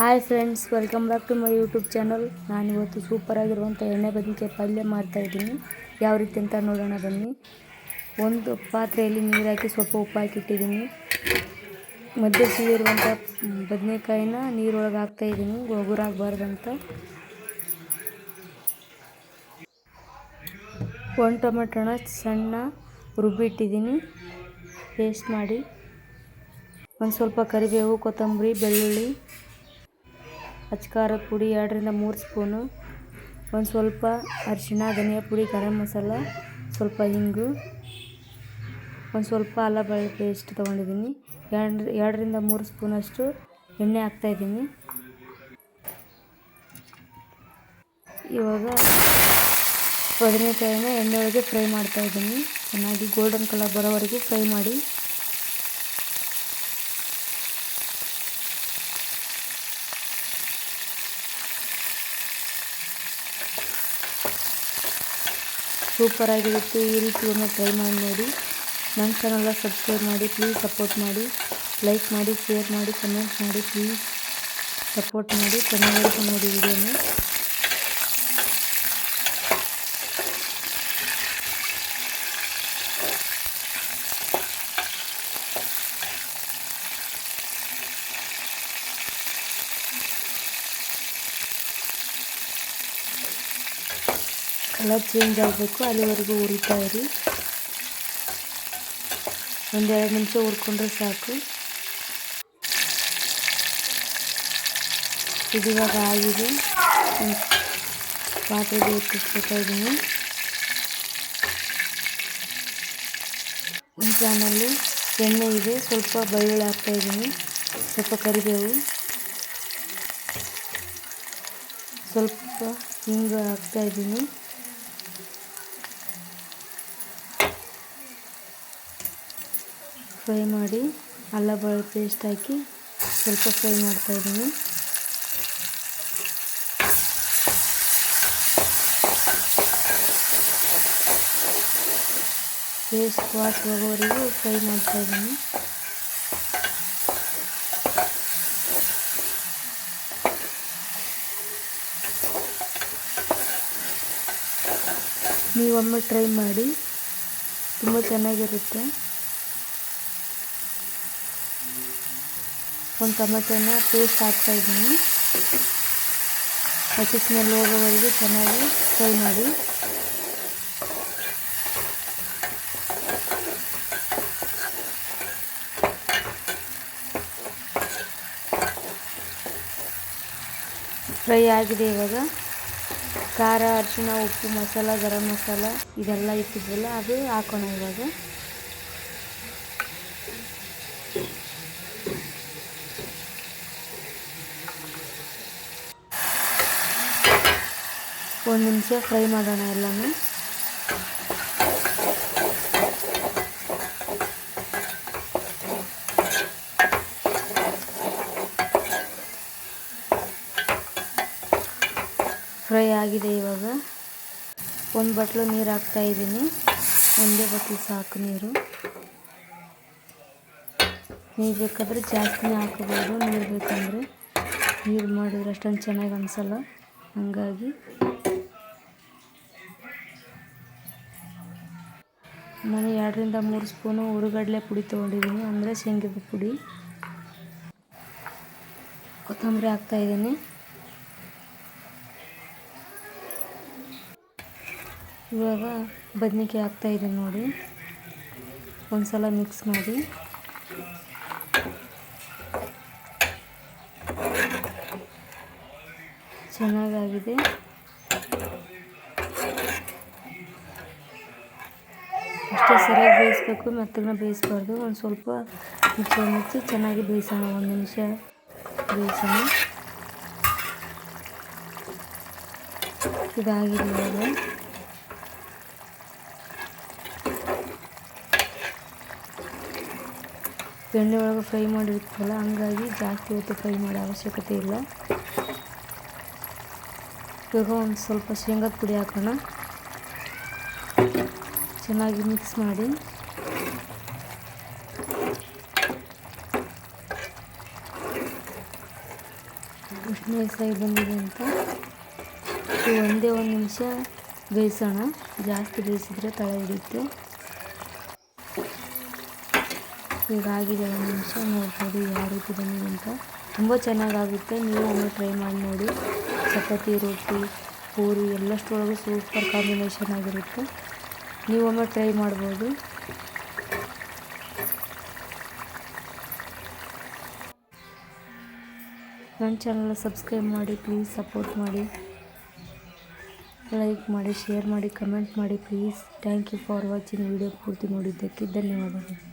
Hi friends welcome back to my YouTube channel ನಾನಿವತ್ತು ಸೂಪರಾಗಿರುವಂಥ ಎಣ್ಣೆ ಬದನಿಕೆ ಪಲ್ಯ ಮಾಡ್ತಾಯಿದ್ದೀನಿ ಯಾವ ರೀತಿ ಅಂತ ನೋಡೋಣ ಬನ್ನಿ. ಒಂದು ಪಾತ್ರೆಯಲ್ಲಿ ನೀರು ಸ್ವಲ್ಪ ಉಪ್ಪು ಹಾಕಿಟ್ಟಿದ್ದೀನಿ. ಮಧ್ಯೆ ಸೀರುವಂಥ ಬದನೆಕಾಯಿನ ನೀರೊಳಗೆ ಹಾಕ್ತಾಯಿದ್ದೀನಿ ಒಗುರಾಗಬಾರ್ದಂತ ಒಂದು ಟೊಮೆಟೊನ ಸಣ್ಣ ರುಬ್ಬಿಟ್ಟಿದ್ದೀನಿ. ಪೇಸ್ಟ್ ಮಾಡಿ. ಒಂದು ಸ್ವಲ್ಪ ಕರಿಬೇವು, ಕೊತ್ತಂಬರಿ, ಬೆಳ್ಳುಳ್ಳಿ. ಅಚ್ಕಾರದ ಪುಡಿ ಎರಡರಿಂದ ಮೂರು ಸ್ಪೂನು, ಒಂದು ಸ್ವಲ್ಪ ಅರಿಶಿಣ, ಧನಿಯಾ ಪುಡಿ, ಗರಂ ಮಸಾಲ, ಸ್ವಲ್ಪ ಹಿಂಗು ಒಂದು ಸ್ವಲ್ಪ ಅಲ್ಲ ಬೆಳ್ಳುಳ್ಳಿ ಪೇಸ್ಟ್ ತೊಗೊಂಡಿದ್ದೀನಿ. ಎರಡು, ಎರಡರಿಂದ ಮೂರು ಸ್ಪೂನಷ್ಟು ಎಣ್ಣೆ ಹಾಕ್ತಾಯಿದ್ದೀನಿ ಇವಾಗ ಬದನೆಕಾಯಿನ ಎಣ್ಣೆ ಒಳಗೆ ಫ್ರೈ ಮಾಡ್ತಾಯಿದ್ದೀನಿ ಚೆನ್ನಾಗಿ ಗೋಲ್ಡನ್ ಕಲರ್ ಬರೋವರೆಗೂ ಫ್ರೈ ಮಾಡಿ. ಸೂಪರಾಗಿರುತ್ತೆ ಈ ರೀತಿ ಒಮ್ಮೆ ಟ್ರೈ ಮಾಡಿ ನೋಡಿ. ನನ್ನ ಚಾನಲ್ನ ಸಬ್ಸ್ಕ್ರೈಬ್ ಮಾಡಿ ಪ್ಲೀಸ್ ಸಪೋರ್ಟ್ ಮಾಡಿ. ಲೈಕ್ ಮಾಡಿ ಶೇರ್ ಮಾಡಿ ಕಮೆಂಟ್ ಮಾಡಿ ಪ್ಲೀಸ್ ಸಪೋರ್ಟ್ ಮಾಡಿ. ಚೆನ್ನಾಗಿರುತ್ತೆ ನೋಡಿ ವಿಡಿಯೋನ ಕಲರ್ ಚೇಂಜ್ ಆಗಬೇಕು, ಅಲ್ಲಿವರೆಗೂ ಹುರಿತಾ ಇರಿ. ಒಂದೆರಡು ನಿಮಿಷ ಹುರ್ಕೊಂಡ್ರೆ ಸಾಕು. ಇದು ಇವಾಗ ಆಗಿದೆ. ಪಾತ್ರೆಗೆ ಎತ್ತಿಸ್ಕೊತಾ ಇದ್ದೀನಿ. ಪ್ಯಾನಲ್ಲಿ ಎಣ್ಣೆ ಇದೆ, ಸ್ವಲ್ಪ ಬೆಳ್ಳುಳ್ಳಿ ಹಾಕ್ತಾ ಇದ್ದೀನಿ. ಸ್ವಲ್ಪ ಕರಿಬೇವು. ಸ್ವಲ್ಪ ಹಿಂಗ ಹಾಕ್ತಾ ಇದ್ದೀನಿ. ಫ್ರೈ ಮಾಡಿ ಅಲ್ಲ ಬೆಳ್ಳುಳ್ಳಿ ಪೇಸ್ಟ್ ಹಾಕಿ ಸ್ವಲ್ಪ ಫ್ರೈ ಮಾಡ್ತಾಯಿದ್ದೀನಿ ಪೇಸ್ಟ್ ವಾಶ್ ಹೋಗೋವರೆಗೂ ಫ್ರೈ ಮಾಡ್ತಾಯಿದ್ದೀನಿ ನೀವೊಮ್ಮೆ ಟ್ರೈ ಮಾಡಿ, ತುಂಬ ಚೆನ್ನಾಗಿರುತ್ತೆ. ಒಂದು ಟೊಮೆಟೊನ ಪೇಸ್ಟ್ ಹಾಕ್ತಾಯಿದ್ದೀನಿ ಹಸಿ ಸ್ಮೆಲ್ ಹೋಗೋವರೆಗೂ ಚೆನ್ನಾಗಿ ಫ್ರೈ ಮಾಡಿ. ಫ್ರೈ ಆಗಿದೆ ಇವಾಗ. ಖಾರ ಅರಿಶಿಣ, ಉಪ್ಪು ಮಸಾಲ, ಗರಂ ಮಸಾಲ, ಇದೆಲ್ಲ ಇಟ್ಟಿದ್ವಲ್ಲ, ಅದು ಹಾಕೋಣ ಇವಾಗ. ನಿಮಿಷ ಫ್ರೈ ಮಾಡೋಣ ಎಲ್ಲನೂ. ಫ್ರೈ ಆಗಿದೆ ಇವಾಗ. ಒಂದು ಬಟ್ಲು ನೀರು ಹಾಕ್ತಾ ಇದ್ದೀನಿ. ಒಂದೇ ಬಟ್ಲು ಸಾಕು ನೀರು. ನೀರು ಬೇಕಾದರೆ ಜಾಸ್ತಿನೇ ಹಾಕೋಬೋದು. ನೀರು ಬೇಕಂದರೆ ನೀರು ಮಾಡಿದ್ರೆ ಅಷ್ಟೊಂದು ಚೆನ್ನಾಗಿ ಅನಿಸಲ್ಲ. ಹಾಗಾಗಿ ನಾನು ಎರಡರಿಂದ ಮೂರು ಸ್ಪೂನು ಹುರುಗಡಲೆ ಪುಡಿ ತೊಗೊಂಡಿದ್ದೀನಿ, ಅಂದರೆ ಶೇಂಗದ ಪುಡಿ. ಕೊತ್ತಂಬರಿ ಹಾಕ್ತಾಯಿದ್ದೀನಿ ಇವಾಗ ಬದನೆಕಾಯಿ ಹಾಕ್ತಾಯಿದ್ದೀನಿ ನೋಡಿ. ಒಂದು ಸಲ ಮಿಕ್ಸ್ ಮಾಡಿ. ಚೆನ್ನಾಗಾಗಿದೆ. ಅಷ್ಟೇ ಸರಿಯಾಗಿ ಬೇಯಿಸ್ಬೇಕು ಮೆತ್ತಗನ್ನ ಬೇಯಿಸ್ಬಾರ್ದು. ಒಂದು ಸ್ವಲ್ಪ ಮಿಕ್ಸರ್ ಮುಚ್ಚಿ ಚೆನ್ನಾಗಿ ಬೇಯಿಸೋಣ, ಒಂದು ನಿಮಿಷ ಬೇಯಿಸೋಣ. ಇದಾಗಿದೆ ಇವಾಗ ಎಣ್ಣೆ ಒಳಗೆ ಫ್ರೈ ಮಾಡಿರ್ತೀವಲ್ಲ, ಹಂಗಾಗಿ ಜಾಸ್ತಿ ಹೊತ್ತು ಫ್ರೈ ಮಾಡೋ ಅವಶ್ಯಕತೆ ಇಲ್ಲ. ಇವಾಗ ಒಂದು ಸ್ವಲ್ಪ ಶೇಂಗಾದ ಪುಡಿ ಹಾಕೋಣ. ಚೆನ್ನಾಗಿ ಮಿಕ್ಸ್ ಮಾಡಿ ಎಷ್ಟು ನೈಸಾಗಿ ಬಂದಿದೆ ಅಂತ. ಒಂದೇ ಒಂದು ನಿಮಿಷ ಬೇಯಿಸೋಣ. ಜಾಸ್ತಿ ಬೇಯಿಸಿದ್ರೆ ತಳ ಹಿಡಿಯುತ್ತೆ. ಆಗಿದೆ ಒಂದು ನಿಮಿಷ. ನೋಡ್ಬೋದು ಯಾವ ರೀತಿ ಬಂದಿದೆ ಅಂತ. ತುಂಬ ಚೆನ್ನಾಗಾಗುತ್ತೆ. ನೀವು ಒಮ್ಮೆ ಟ್ರೈ ಮಾಡಿ ನೋಡಿ. ಚಪಾತಿ, ರೊಟ್ಟಿ, ಪೂರಿ, ಎಲ್ಲಷ್ಟರೊಳಗೂ ಸೂಪರ್ ಕಾಂಬಿನೇಷನ್ ಆಗಿರುತ್ತೆ. ನೀವು ಒಮ್ಮೆ ಟ್ರೈ ಮಾಡ್ಬೋದು. ನನ್ನ ಚಾನಲ್ ಸಬ್ಸ್ಕ್ರೈಬ್ ಮಾಡಿ, ಪ್ಲೀಸ್ ಸಪೋರ್ಟ್ ಮಾಡಿ. ಲೈಕ್ ಮಾಡಿ, ಶೇರ್ ಮಾಡಿ, ಕಮೆಂಟ್ ಮಾಡಿ, please. Thank you for watching. Video ಪೂರ್ತಿ ನೋಡಿದ್ದಕ್ಕೆ ಧನ್ಯವಾದಗಳು.